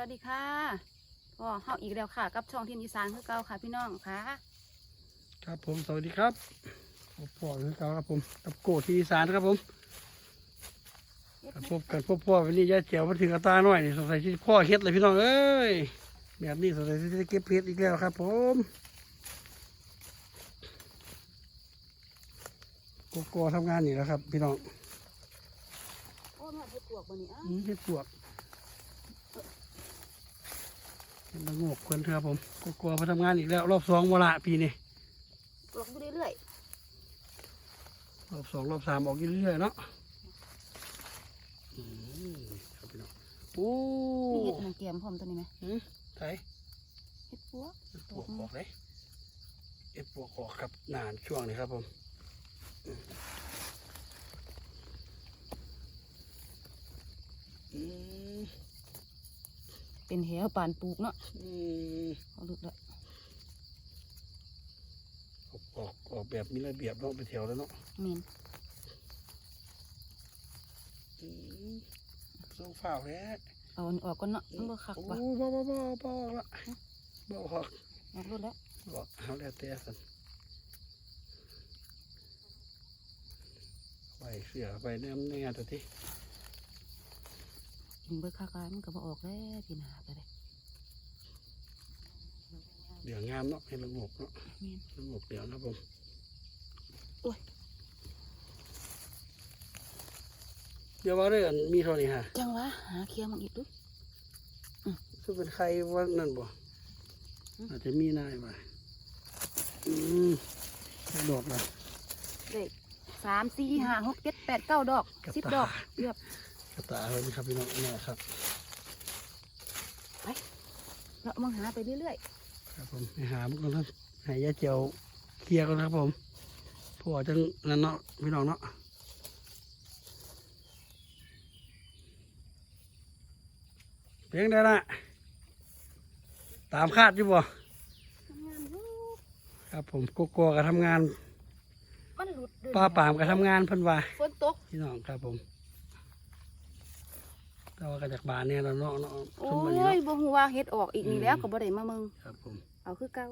วัสดีค่ะพ่อเฮาอีกแล้วค่ะ กับช่องที่อีสานคือเก่าค่ะ พี่น้องค่ะ ครับผมสวัสดีครับผมพ่อคือเก่าครับผมกับโกที่อีสานครับผมครับพบกันพบพ่อวันนี้ยายเจียวมาถึงกระตาหน่อยนี่สงสัยที่พ่อเฮ็ดเลยพี่น้องเอ้ยแบบนี้สงสัยที่จะเก็บเฮ็ดอีกแล้วครับ ผมโกโก้ทำงานนี่แหล้วครับ พี่น้องโอ้แม่เฮ็ดปวกบ่นี่อะอืมเฮ็ดปวก เฮ็ดละโงกเพื่อนเถอะครับผมโกโก้มาทำงานอีกแล้ว รอบสองเวลาปีนี้ปวกอยู่เรื่อยรอบสองรอบสามออกอยู่เรื่อยๆเนาะอืมครับพี่น้องโอ้ๆนี่เฮ็ดนางแกมพร้อมตัวนี้ไหมหืมไทยเฮ็ดปวกเอ็ดปวกออกเลยเอ็ดปวกออกครับนานช่วงนี้ครับผมอืม เป็นแหวปานปลูกเนาะอืมเอาลึกแล้วออกออกออกแบบมีระเบียบเนาะไปแถวแล้วเนาะเมนอืมส่งฝ้าวแล้วเอาอันออกก่อนเนาะมันบ่คักโอ้ว่ะบ่บ่บ่บ่ออกละบ่ออกออกรถแล้วบอกเอาแล้วแต่สันไปเสือไปเนี่ยในงานตัวที่ กินเบิดคักๆมันก็บ่ออกแล้วพี่นาไปเลยเดี๋ยวงามเนาะให้ละงกเนาะเมนละงกเดี๋ยวนะผมโอ้ยเดี๋ยวว่าเรื่องมีเท่านี้ฮะจังวะหาเคลียร์มันอีกดูคือเป็นใครว่านั่นบ่อาจจะมีนายบ่อืมดอกละเด็กสามสี่ห้าหกเจ็ดแปดเก้าดอกกระสิบตายดอกเรียบ กระตายเลยครับพี่น้องนี่ครับแล้วมึงหาไปเรื่อยครับผมไปหามันก่อนครับให้ยาเจียวเคลียร์ก่อนครับผมพอจังนั่นเนาะพี่น้องเนาะเพียงได้ละตามคาดอยู่บ่ๆทำงานอยู่ครับผมโกโก้ก็ทำงานมันหลุดด้วยป้าปามก็ทำงานเพิ่นว่าฝนตกพี่น้องครับผม แต่ว่าก็จากบ้านเนี่ยเราะเนาะเนาะโอ้ซุ่มบัดนี้ยเนาะบ่ฮู้ว่าเฮ็ดออกอีกนี่อืมแล้วก็บ่ได้มามึงครับผมเอาคือเก่า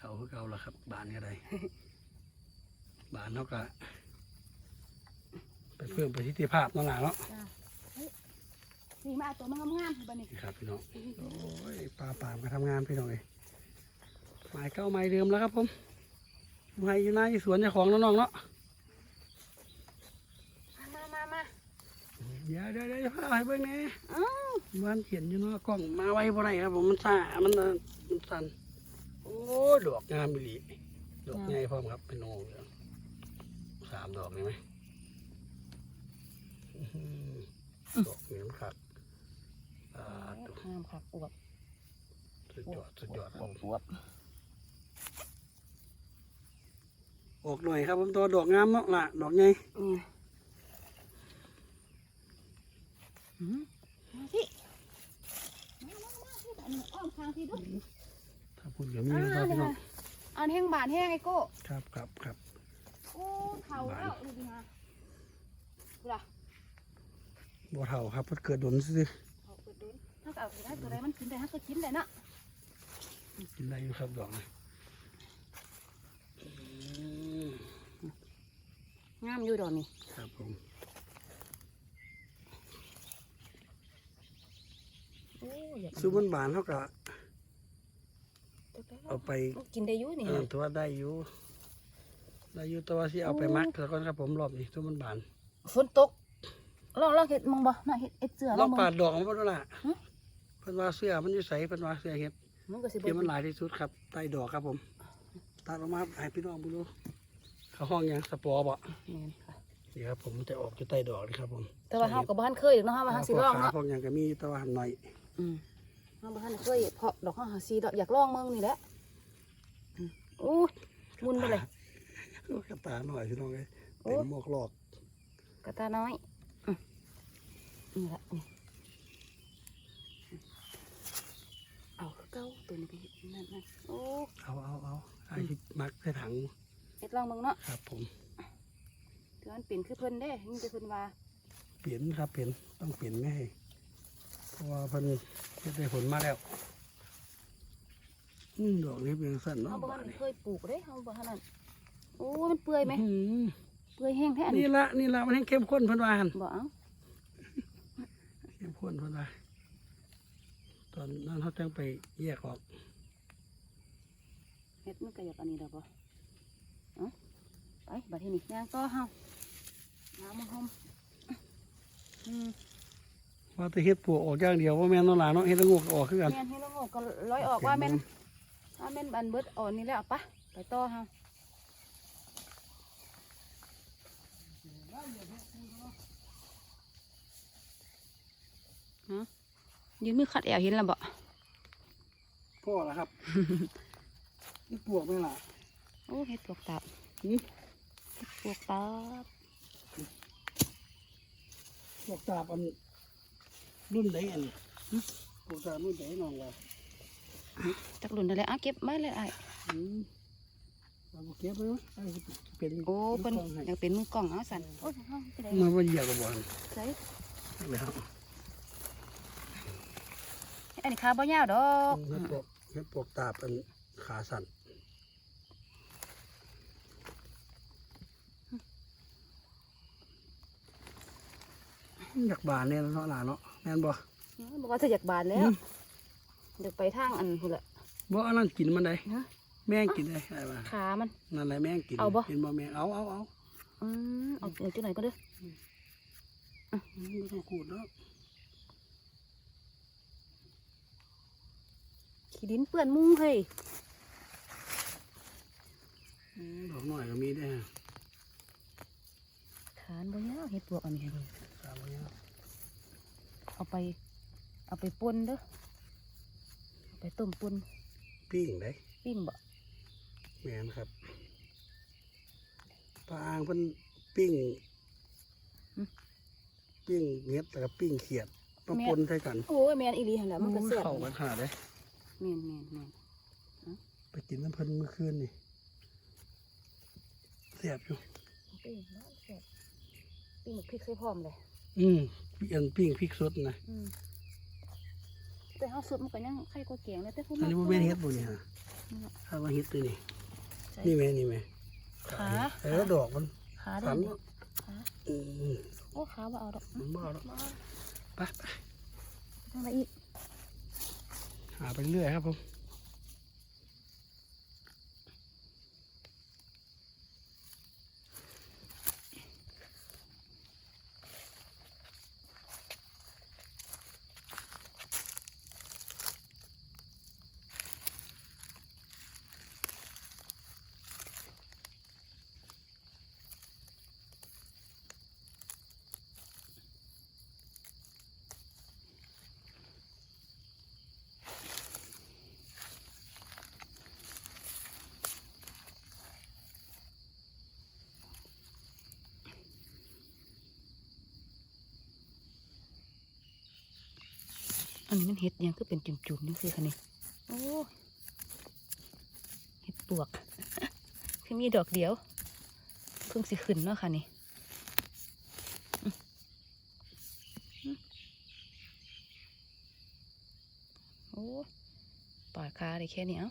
เอาคือเก่าละครับบ้านก็ได้บ้านเขาก็ไปเพิ่มประสิทธิภาพนั่นแหละเนาะนี่มาเอาตัวมางามๆบัดนี้นี่ครับพี่น้องโอ้ยป้าปามก็ทำงานพี่น้องเลยหมายเก้าไม้เดิมแล้วครับผมไม้อยู่หน้าอยู่สวนเจ้าของน้องๆเนาะ มามามา เดี๋ยวเดี๋ยวเดี๋ยวพาให้เบิ่งแหน่อ้าวมันเขียนอยู่เนาะกล้องมาไว้บ่ได้ครับผมมันซ่ามันมันสั่นโอ้ยดอกงามอีหลีดอกใหญ่พร้อมครับเป็นโอ่งเลยสามดอกเลยไหมอื้อหือดอกเหมือนครับอ่าตัวงามคักอวบสุดยอดสุดยอดครับผมอวบออกหน่อยครับผมตัวดอกงามเนาะล่ะดอกใหญ่อืม มาสิมามามาที่อันนี้อ้อมข้างที่ดูถ้าพูดอย่างนี้นะครับพี่น้องอันแห้งบาดแห้งไอ้โก้ครับครับครับโอ้เฒ่าแล้วดูดิมาดูล่ะบัวเท่าครับเพิ่นเกิดดนซื่อเอาเปิดดูถ้าเอาไปได้ตัวใดมันกินได้ฮักก็กินได้เนาะกินได้อยู่ครับดอกนะอืมงามอยู่ดอกนี่ครับผม โอ้อยากซูมันบานเขาก็เอาไปกินได้อยู่นี่เออตัวได้อยู่ได้อยู่ตัวที่เอาไปมักแล้วก็ครับผมรอบนี้ซูมันบานฝนตกลองลองเห็ดมองบ่น่ะเห็ดเห็ดเสือลลอองงปามึดดอกมันบ่ล่ะหึเพิ่นว่าเสื้อมันอยู่ใสเพิ่นว่าเสื้อเฮ็ดมันก็สิที่มันหบ่ลายที่สุดครับใต้ดอกครับผมตัดออกมาให้พี่น้องดูดูเขาห้องหยังสปอร์บ่แม่นค่ะนี่ครับผมมันจะออกอยู่ใต้ดอกนี่ครับผม แต่ว่าเฮาก็บ่ทันเคยอีกเนาะเฮาว่าเฮาสิลองขาเนาะพวกหยังก็มีแตะวันหน่อยอืม เฮาบ่ทันเคยเพาะดอกเฮาหาซีดอกอยากลองเมืองนี่แหละอืมโอ้ยมุนไปเลยกระตาหน่อยพี่น้องเลยโอ้เต็มหมวกหลอกกระตาน้อยอืมนี่ละนี่เอาคือเก่าตัวนี้ไปเฮ็ดนั่นนั่นโอ้เอาเอาเอาไอ้ที่มักใส่ถังเฮ็ดลองเมืองเนาะครับผมถือมันเป็นคือเพิ่นเด้นี่จะเพิ่นว่าเปลี่ยนครับเปลี่ยนต้องเปลี่ยนไม่ให้ราะ ว่าเพิ่นเฮ็ดได้ผลมาแล้วอืมดอกนี้เป็นสั้นเนาะเฮาบ่บาทัดนนี้เคยปลูกเด้เฮาบ่ทันนั่นโอ้มันเปื่อยไหมอื้อหือเปื่อยแห้งแท้อันนี่นี้ละนี่ละมันให้เข้มข้นเพิ่นว่าหั่นบ่เอาเข้มข้นเพิ่นว่าตอนนั้นเขาจังไปแยกออกเฮ็ดมันก็อยากอันนี้ดอกบ่เอ้าไปบัดทีนี้ย่างต่อเฮาน้ำมันหอมอืม ว่าแต่เฮ็ดปลวกออกอย่างเดียวว่าแม่นเนาะหลานเนาะเฮ็ดละโงกก็ออกคือกันแม่นให้ละโงกก็ร้อยออกว่าแม่นว่าแม่นอันเบิดอ่อนนี่แล้วปะไปต่อเฮาฮะยืนมือขัดแอวเห็นแล้วบ่พ่อละครับนี่ปลวกไหมล่ะโอ้เห็ดปวกตับนี่เห็ดปวกตับปลวกตาบอัน รุ่นไหนอันนี้หึปลวกตาบรุ่นไหนน้องว่าจักหลุนอะไรอะเก็บไม้เลยไอ้ายอืมเราบ่เก็บไว้ไหมไอ้สิเป็นโอ้เพิ่นลูกกองให้อยากเป็นมือกล้องเอาสั่นโอ้ยเฮาไปได้มาว่าเหยียบกับบ่อนใส่เลยครับอันนี้ขาบ่ยาวดอกเฮ็ดปลวกเฮ็ดปลวกตาบอันขาสั่นอยากบานเนี่ยเนาะหลานเนาะ แม่นบ่บอกว่าจะอยากบานแล้วอยากไปทางอันพุ่นละบ่อันนั้นกินมันได้ฮะแม่งกินได้อะไรวะขามันนั่นแหละแม่งกินเอาบ่กินบ่แม่งเอาเอาเอาอืมเอาเอาจังไหนก็เด้อไม่ต้องขูดเนาะขี้ดินเปื้อนมุ้งเฮ้ยอืมดอกหน่อยก็มีได้ฮะขานบ่ยาวเฮ็ดปวกอันนี้ให้เบิ่งสามอย่าง เอาไป เอาไปป่นเด้อเอาไปต้มป่นปิ้งได้ปิ้งบ่แม่นครับปลาอ่างเพิ่นปิ้งปิ้งเห็ดแล้วก็ปิ้งเขียดมาปนใส่กันโอ้ยแม่นอีหลีหั่นแหละมันก็แซ่บเข้ากันขนาดเลยแม่นแม่นแม่นไปกินน้ำเพิ่นเมื่อคืนนี่แซ่บอยู่ปิ้งแล้วแซ่บปิ้งพริกใส่พร้อมเลยอืม อันปิ้งพริกสดนะอืมแต่เฮาสุดมันก็ยังไข่กว่าแกงเลยแต่ผู้อันนี้บ่แม่นเห็ดบ่นี่ฮะถ้าว่าเห็ดตัวนี้นี่แม่นี่แม่ขาเออดอกมันขาสัเด้นอเนาะขาอืมโอ้ขาบ่เอาดอกมันบ่เอาดอกบ่เอาไปไปทางไหนอีกหาไปเรื่อยครับผม อันนี้มันเห็ดยังก็เป็นจุ่มๆนี่คือคันนี้โอ้เห็ดปวกคือมีดอกเดียว เพิ่งสิขึ้นเนาะค่ะนี่โอ้ปอดคาได้แค่นี้เอ้า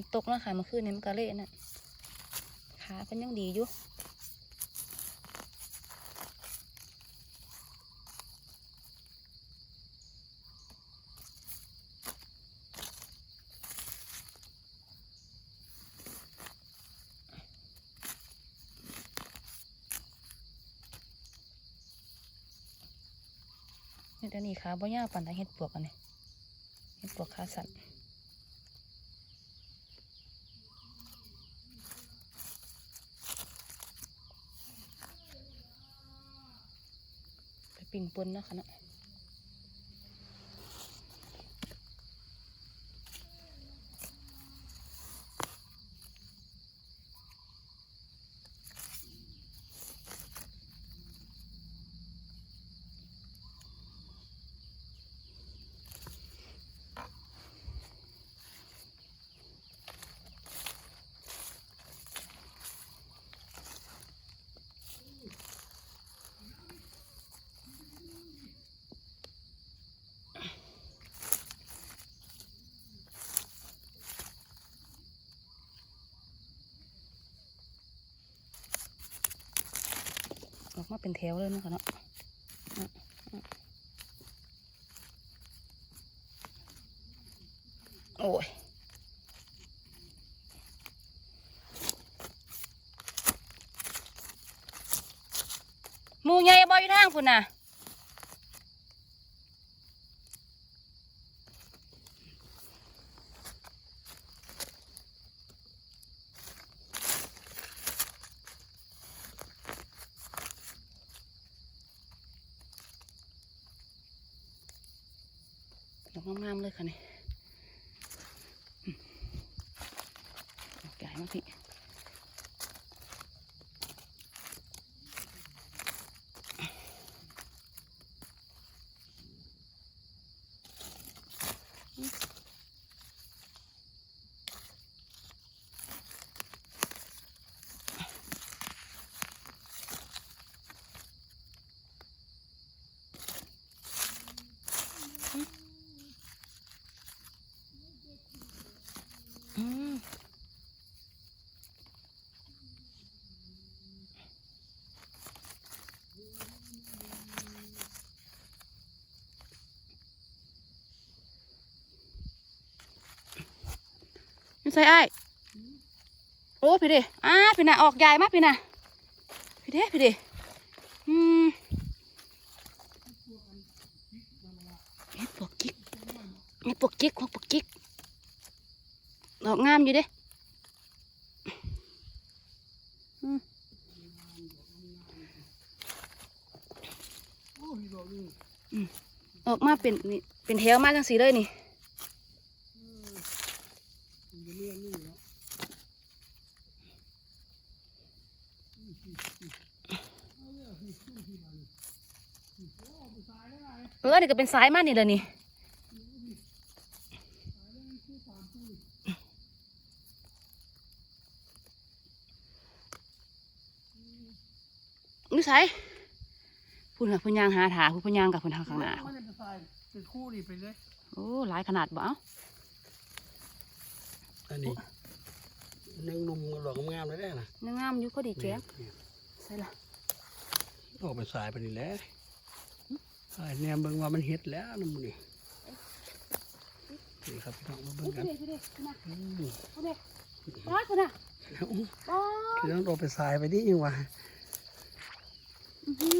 นตกแล้วค่ะเมื่อคืนนี้มันก็เละน่ะขาเป็นยังดีอยู่นี่แต่นี่ขาบ่ยาวปานใดเห็ดปวกอันนี้เห็ดปวกขาสั่น ปิ่งปนเนาะค่ะเนาะ มาเป็นแถวเลยนะคะเนาะโอ้ยมูใหญ่บ่อยู่ทางพุ่นน่ะ ดอกงามๆเลยค่ะนี่อืมดอกใหญ่มากพี่ อืมนี่ ใส่ไอ้โอ้พี่เดอ้าพี่น่ะออกใหญ่มากพี่น่ะพี่เดพี่เดอืมเห็ดปวกจิกเห็ดปวกจิกหัวปวกจิกดอกงามอยู่เด้อืมโอ้ยดอกนี่ออกมาเป็นนี่เป็นแถวมาจังสีเลยนี่จะเลี้ยงนี่เนาะ เออนี่ก็เป็นสายมานี่เลยนี่นี่ใส่พูดค่ะพูดยางหาถาพูดพูดยางกับพูดทางข้างหน้ามันจะเป็นทรายเป็นคู่นี่ไปเลย โอ้หลายขนาดบ่เอ้าอันนี้ นังนุ่มหลอกงามเลยได้นะนางงามอยู่พอดีแก้มนี่ใส่ละออกไปสายไปนี่แหละไอ้เนี่ยเบิ่งว่ามันเฮ็ดแล้วนะมึงนี่นี่ครับพี่น้องมาเบิ่งกันพี่เด็กนะอืมพี่เด็กร้อยคนน่ะเอ้าอ๋อคือต้องออกไปสายไปนี่ยังวะอื้อหือ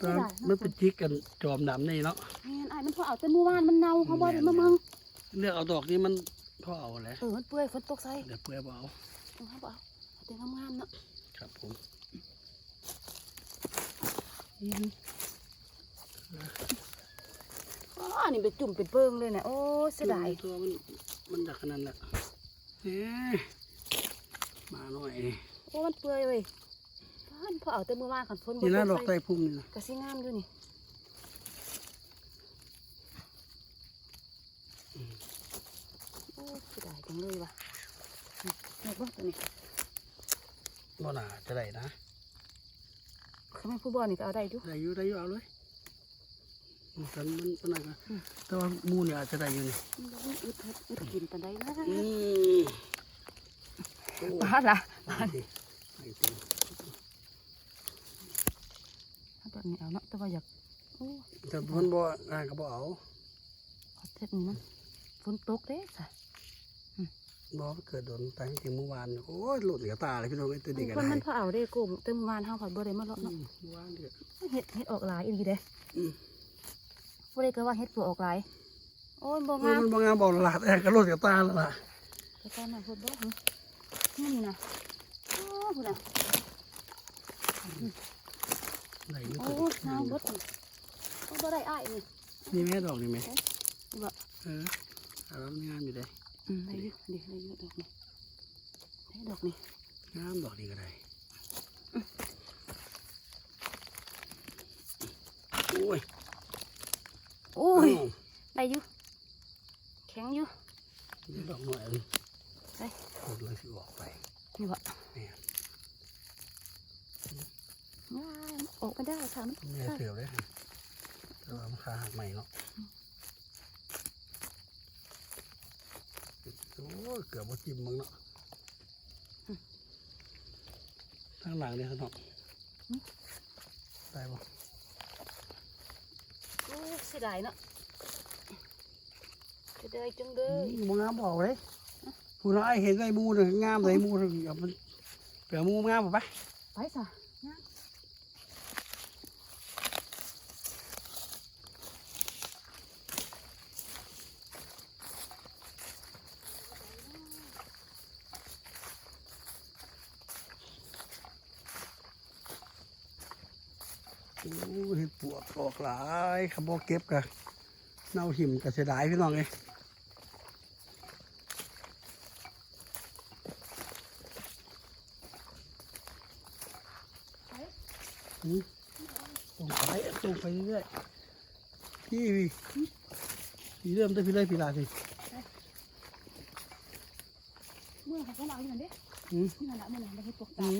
ตอนมันเป็นจิกกันจอมดำนี่เนาะแม่นไอ้ายมันพอเอาแต่เมื่อวานมันเน่าเขาบ่ได้มาเมืองเลือกเอาดอกนี้มัน พ่อเอาแหละเออมันเปื่อยฝนตกใส่เดี๋ยวเพื่อบ่เอาเอาเขาบ่เอาเอาแต่งามๆเนาะครับผมอ๋ออันนี้เป็นจุ่มเป็นเปิงเลยนะโอ้เสียดายตัวมันมันดักขนาดนั้นแหละเอ๊ะมาหน่อยนี่โอ้มันเปื่อยเว้ยบ้านพอเอาแต่เมื่อวานขันฝนบ่นี่นะตดอกกใต้ใส่พุ่มนี่นะกะสิงามอยู่นี่โอ้เสียดาย จังเลยว่ะนี่เอาเบ่ตัวนี้บ่น่าจะได้นะเขาไม่ผู้บ่นี่ก็เอาได้อยู่ได้อยู่ได้อยู่เอาเลยมันมันมันอะไรกันแต่ว่าหมูเนี่ยอาจจะได้อยู่นี่มันบ่มีอึดอึดอึดกินปานใดนะอืมโอ้ยบ้าล่ะได้สิได้สิถ้าตัวนี้เอาเนาะแต่ว่าอยากโอ้แต่เพิ่นบ่อ่าก็บ่เอาขอเทศนี่มันฝนตกเด้จ้ะ บ่เกิดโดนไปถึงเมื่อวาน โอ้ยหลุดเหลือตาเลยพี่น้องไอ้ตัวนี้ก็คนได้มันพอเอาได้กุ้งแต่เมื่อวานเฮาผัดบ่ได้มาเลาะอืเนาะมเมื่อวานเดือดเฮ็ดเฮ็ดออกหลายอีหลีเด้อืมบ่ได้ก็ว่าเฮ็ดปลวกออกหลาย โอ้ยบ่เอองามมันบ่งามบอกหลาดแอกก็หลุดเหลือตาแล้วล่ะแต่ตอนนั้นพูดบ่หึนี่นะโอ้พูดน่ะได้อยู่โอ้น้ำเบดนี่โอ้บ่ได้อ้ายนี่นี่แม่ดอกนี่ไหมนี่บ่เออเอาแล้วงามอยู่ได้อืม ได้อยู่เดี๋ยวได้อยู่ดอกนี่ได้ดอกนี่งามดอกนี้ก็ได้โอ้ยโอ้ยเอ้าได้อยู่แข็งอยู่นี่ดอกหน่อยอันได้หมดเลยสิออกไปนี่บ่เนี่ยว้ายออกมาได้ค่ะมันแม่เสือเลยแต่ว่ามันขาหักใหม่เนาะ โอ้ยเกือบว่าจิ้มมึงเนาะข้างหลังเนี่ยเนาะตายบ่โอ้เสียดายเนาะเสียดายจังเลอืยมบ่งามบอกเลยผู้น้อยเห็นไอ้หมูน่ะงามเลยหมูน่ะเอามันเปลือกหมูงามบ่ปะไปซะงาม โอ้เห็ดปวก ออกหลายขบอเก็บกะเน่าหิมกะเสียดายพี่น้องเลยไปอืมตรงไปตรงไปเรื่อยๆพี่พี่พี่เริ่มต้นพี่เลยพี่ลาสิเมื่อเขาก็เอาอยู่นั่นเด้อืมนี่นั่นละเมื่อไหร่ไปเฮ็ดปกอืตาม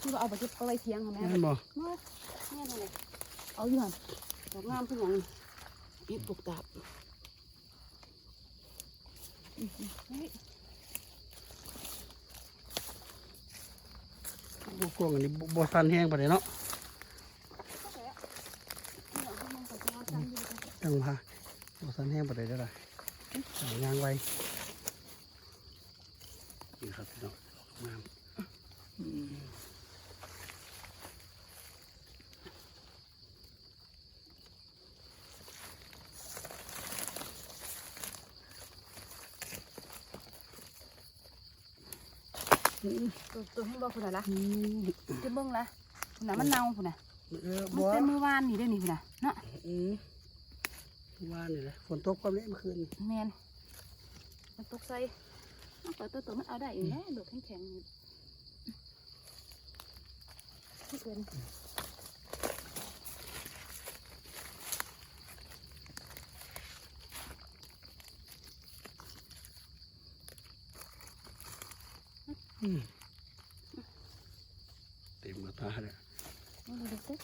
ที่ว่าเอาไปเก็บเอาไว้เทียงค่ะแม่นั่นบ่เมื่อแม่นั่นเลยเอาอยู่หั่น ดอกงามคือหยังเฮ็ดปกตาบอืมๆเฮ้ยพวกกวงอันนี้บ่สันแห้งไปเลยเนาะเข้าไปอะนี่เอาให้มันไปเอาซ้ำอยู่ดีกว่าจังพาบ่สันแห้งไปเลยได้อล่ายางไว้นี่ครับพี่น้องงามอืม ตัวตัวให้บอกคุณน่ะละอืมจะเบิ่งละคุณน่ะมันเน่าคุณน่ะเออมันบ่เป็นมือวานนี่เด้อนี่คุณน่ะเนาะอืมว่านี่แหละฝนตกความเละเมื่อคืนแมนมันตกใส่เอาปล่อยตัวตัวมันเอาได้อยู่แล้วดอกแข็งๆนี่ไม่เกินอืมเต็ มกระตาเลยเอาดูสิ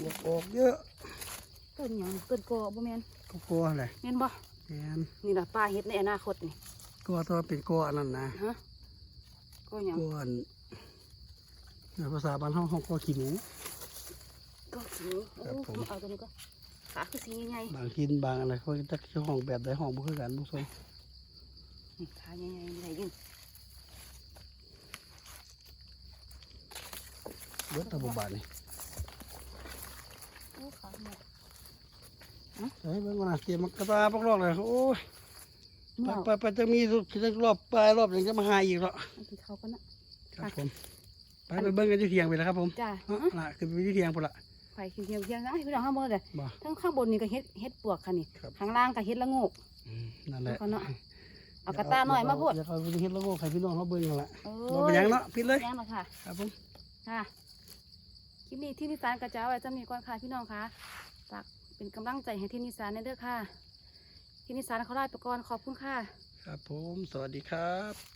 บวกออกเยอะต้นหยังต้นกอบ่แมนก็กลัวอะไรแมนบ่แอนนี่ล่ะปลาเฮ็ดในอนาคตนี่กลัวตัวเป็นกลัวอันนั้นนะฮะก็หยังกลัวอันในภาษาบ้านห้องห้องกลัวขี้หมูก็สิโอ้ครับผมเอาตัวนี้ก็ขาคือสีใหญ่บางทินบางอะไรเขาจะชื่อห้องแบบใดห้องบ่คือกันบุ้งซอยๆนี่ ขาใหญ่ๆใหญ่ยิ่งเบิดตะบบานนี่โอ้ขาหมดเฮ้ยเบิ่งก่อนนะเตรียมกระตาปอกลอกเลยโอ้ยเมื่อไปไปจะมีสุดจะรอบปลายรอบยังจะมาหาอีกแล้วเอากินข้าวกันนะครับผมไปไปเบิ่งกันที่เทียงไปแล้วครับผมจ้าเนาะล่ะคือไปที่เทียงพุ่นละไฟเขียวๆเที่ยงนะให้พี่น้องข้างบนเลยบ่ทั้งข้างบนนี่ก็เฮ็ดเฮ็ดปวกค่ะนี่ครับข้างล่างก็เฮ็ดละโงกอืมนั่นแหแล้ละวก็ เนาะเอากระตาหน่อยมาพูดอยากเอาไปเฮ็ดแล้วก็ใครพี่น้องเขาเบิ่งกันละโอ้บ่เป็นหยังเนาะพิดเลยยังหรอกค่ะ ครับผมค่ะ คลิปนี้ที่นิสานกระเจ้าไว้จะมีก่อนค่ะพี่น้องค่ะฝากเป็นกำลังใจให้ที่นิสานในเด้อค่ะ ที่นิสานเขาไล่ไปก่อนขอบคุณค่ะ ครับผม สวัสดีครับ